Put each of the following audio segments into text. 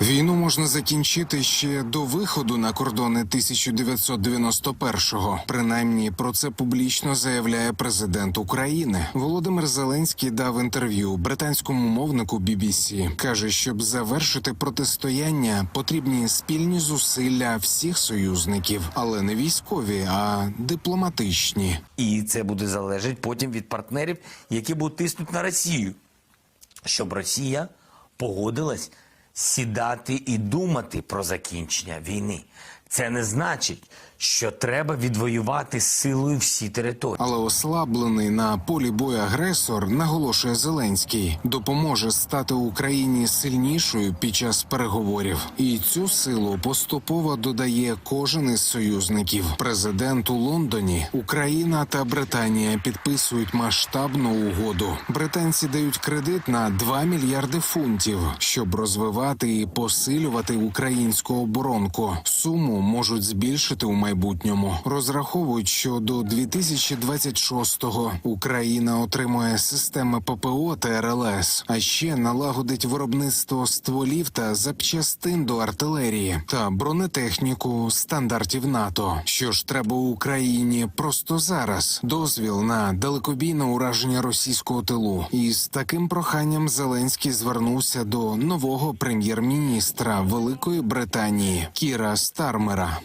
Війну можна закінчити ще до виходу на кордони 1991-го. Принаймні про це публічно заявляє президент України. Володимир Зеленський дав інтерв'ю британському мовнику BBC. каже, щоб завершити протистояння, потрібні спільні зусилля всіх союзників, але не військові, а дипломатичні. І це буде залежати потім від партнерів, які будуть тиснути на Росію, щоб Росія погодилась сідати і думати про закінчення війни. Це не значить, що треба відвоювати силою всі території. Але ослаблений на полі бою агресор, наголошує Зеленський, допоможе стати Україні сильнішою під час переговорів. І цю силу поступово додає кожен із союзників. Президент у Лондоні, Україна та Британія підписують масштабну угоду. Британці дають кредит на 2 мільярди фунтів, щоб розвивати і посилювати українську оборонку. Суму можуть збільшити у майбутньому. Розраховують, що до 2026-го Україна отримує системи ППО та РЛС, а ще налагодить виробництво стволів та запчастин до артилерії та бронетехніку стандартів НАТО. Що ж треба Україні просто зараз? Дозвіл на далекобійне ураження російського тилу. І з таким проханням Зеленський звернувся до нового прем'єр-міністра Великої Британії Кіра Стармера.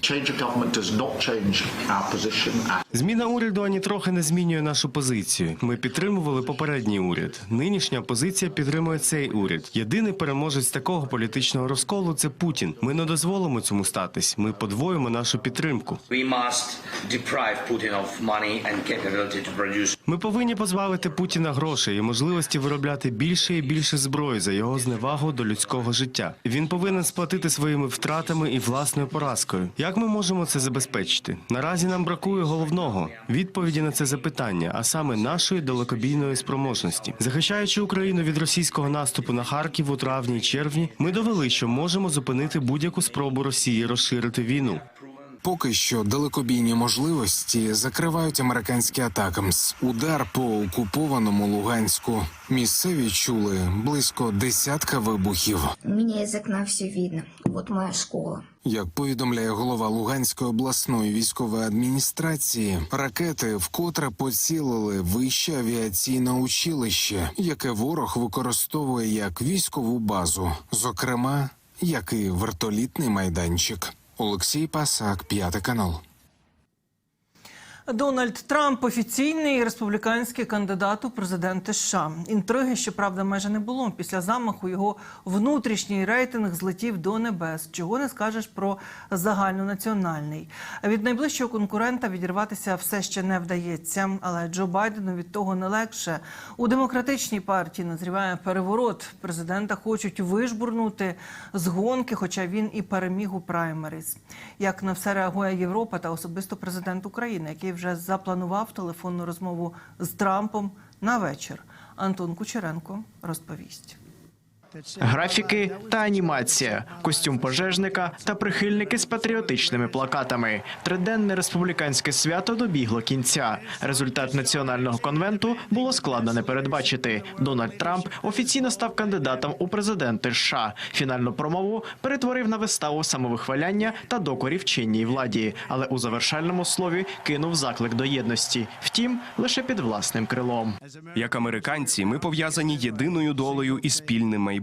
Change of government does not change our position. Зміна уряду ані трохи не змінює нашу позицію. Ми підтримували попередній уряд. Нинішня позиція підтримує цей уряд. Єдиний переможець такого політичного розколу це Путін. Ми не дозволимо цьому статись. Ми подвоїмо нашу підтримку. We must deprive Putin of money and capability to produce Ми повинні позбавити Путіна грошей і можливості виробляти більше і більше зброї за його зневагу до людського життя. Він повинен сплатити своїми втратами і власною поразкою. Як ми можемо це забезпечити? Наразі нам бракує головного відповіді на це запитання, а саме нашої далекобійної спроможності. Захищаючи Україну від російського наступу на Харків у травні і червні, ми довели, що можемо зупинити будь-яку спробу Росії розширити війну. Поки що далекобійні можливості закривають американські атакамс. Удар по окупованому Луганську. Місцеві чули близько десятка вибухів. У меня из окна все видно. Вот моя школа. Як повідомляє голова Луганської обласної військової адміністрації, ракети вкотре поцілили вище авіаційне училище, яке ворог використовує як військову базу, зокрема, як і вертолітний майданчик. Олексій Пасак, п'ятий канал. Дональд Трамп офіційний республіканський кандидат у президенти США. Інтриги, щоправда, майже не було. Після замаху його внутрішній рейтинг злетів до небес. Чого не скажеш про загальнонаціональний. Від найближчого конкурента відірватися все ще не вдається. Але Джо Байдену від того не легше. У демократичній партії назріває переворот. Президента хочуть вижбурнути з гонки, хоча він і переміг у праймеріз. Як на все реагує Європа та особисто президент України, який вже запланував телефонну розмову з Трампом на вечір. Антон Кучеренко розповість. Графіки та анімація, костюм пожежника та прихильники з патріотичними плакатами. Триденне республіканське свято добігло кінця. Результат національного конвенту було складно не передбачити. Дональд Трамп офіційно став кандидатом у президенти США. Фінальну промову перетворив на виставу самовихваляння та докорів чинній владі, але у завершальному слові кинув заклик до єдності. Втім, лише під власним крилом. Як американці, ми пов'язані єдиною долею і спільним майбутнім.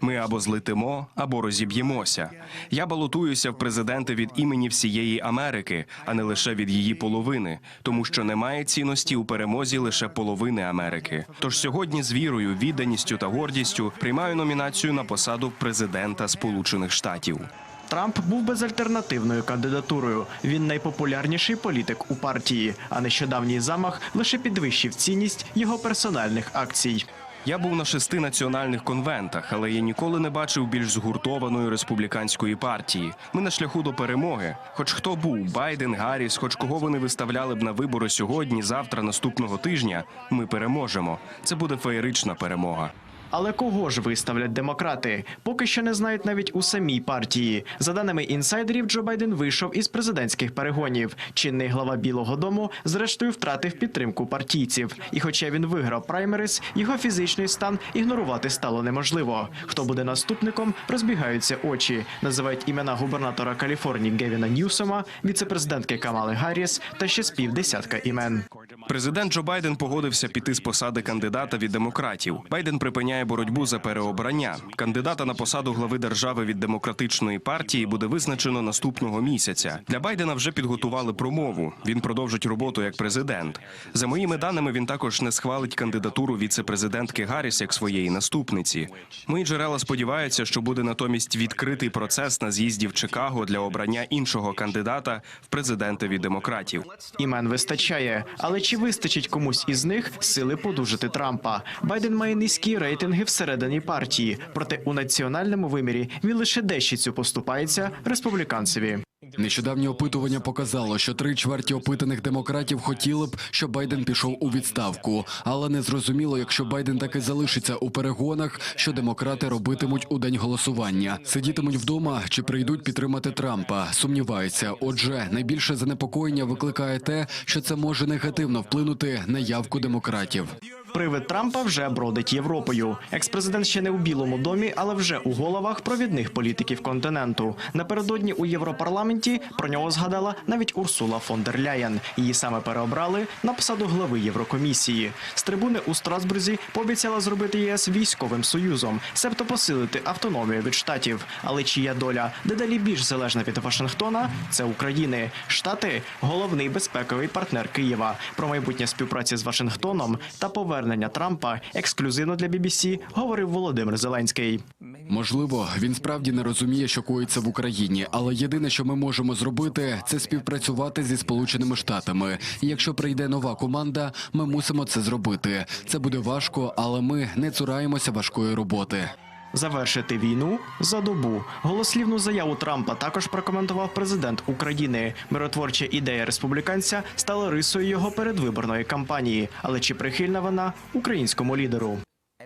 Ми або злетимо, або розіб'ємося. Я балотуюся в президенти від імені всієї Америки, а не лише від її половини, тому що немає цінності у перемозі лише половини Америки. Тож сьогодні з вірою, відданістю та гордістю приймаю номінацію на посаду президента Сполучених Штатів. Трамп був безальтернативною кандидатурою. Він найпопулярніший політик у партії. А нещодавній замах лише підвищив цінність його персональних акцій. Я був на шести національних конвентах, але я ніколи не бачив більш згуртованої республіканської партії. Ми на шляху до перемоги. Хоч хто був Байден, Гарріс, хоч кого вони виставляли б на вибори сьогодні, завтра, наступного тижня. Ми переможемо. Це буде феєрична перемога. Але кого ж виставлять демократи? Поки що не знають навіть у самій партії. За даними інсайдерів, Джо Байден вийшов із президентських перегонів. Чинний глава Білого Дому, зрештою, втратив підтримку партійців. І хоча він виграв праймерис, його фізичний стан ігнорувати стало неможливо. Хто буде наступником, розбігаються очі. Називають імена губернатора Каліфорнії Гевіна Ньюсома, віцепрезидентки Камали Гарріс та ще з півдесятка імен. Президент Джо Байден погодився піти з посади кандидата від демократів. Байден припиняє боротьбу за переобрання. Кандидата на посаду глави держави від демократичної партії буде визначено наступного місяця. Для Байдена вже підготували промову. Він продовжить роботу як президент. За моїми даними, він також не схвалить кандидатуру віце-президентки Гарріс як своєї наступниці. Мої джерела сподіваються, що буде натомість відкритий процес на з'їзді в Чикаго для обрання іншого кандидата в президенти від демократів. Імен вистачає, але чи вистачить комусь із них сили подужати Трампа? Байден має низькі рейтинги всередині партії, проте у національному вимірі він лише дещицю поступається республіканцеві. Нещодавнє опитування показало, що три чверті опитаних демократів хотіли б, щоб Байден пішов у відставку, але не зрозуміло, якщо Байден таки залишиться у перегонах, що демократи робитимуть у день голосування. Сидітимуть вдома чи прийдуть підтримати Трампа. Сумніваються. Отже, найбільше занепокоєння викликає те, що це може негативно вплинути на явку демократів. Привид Трампа вже бродить Європою. Експрезидент ще не у Білому домі, але вже у головах провідних політиків континенту. Напередодні у Європарламенті про нього згадала навіть Урсула фон дер Ляєн. Її саме переобрали на посаду глави Єврокомісії. З трибуни у Страсбурзі пообіцяла зробити ЄС військовим союзом, себто посилити автономію від штатів. Але чия доля дедалі більш залежна від Вашингтона це України. Штати головний безпековий партнер Києва. Про майбутнє співпраці з Вашингтоном та повернення Трампа ексклюзивно для BBC говорив Володимир Зеленський. Можливо, він справді не розуміє, що коїться в Україні, але єдине, що ми можемо зробити, це співпрацювати зі Сполученими Штатами. І якщо прийде нова команда, ми мусимо це зробити. Це буде важко, але ми не цураємося важкої роботи. Завершити війну за добу. Голослівну заяву Трампа також прокоментував президент України. Миротворча ідея республіканця стала рисою його передвиборної кампанії. Але чи прихильна вона українському лідеру?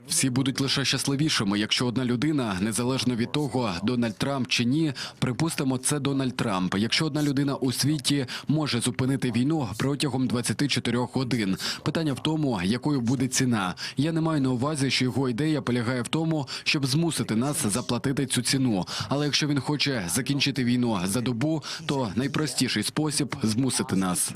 Всі будуть лише щасливішими, якщо одна людина, незалежно від того, Дональд Трамп чи ні, припустимо, це Дональд Трамп. Якщо одна людина у світі може зупинити війну протягом 24 годин, питання в тому, якою буде ціна. Я не маю на увазі, що його ідея полягає в тому, щоб змусити нас заплатити цю ціну. Але якщо він хоче закінчити війну за добу, то найпростіший спосіб змусити нас.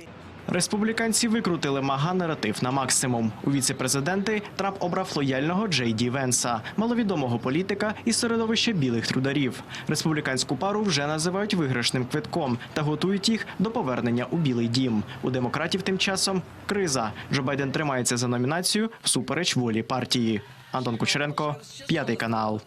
Республіканці викрутили мага наратив на максимум. У віце-президенти Трамп обрав лояльного Джей Ді Венса, маловідомого політика із середовища білих трударів. Республіканську пару вже називають виграшним квитком та готують їх до повернення у Білий Дім. У демократів тим часом криза. Джо Байден тримається за номінацію всупереч волі партії. Антон Кучеренко, п'ятий канал.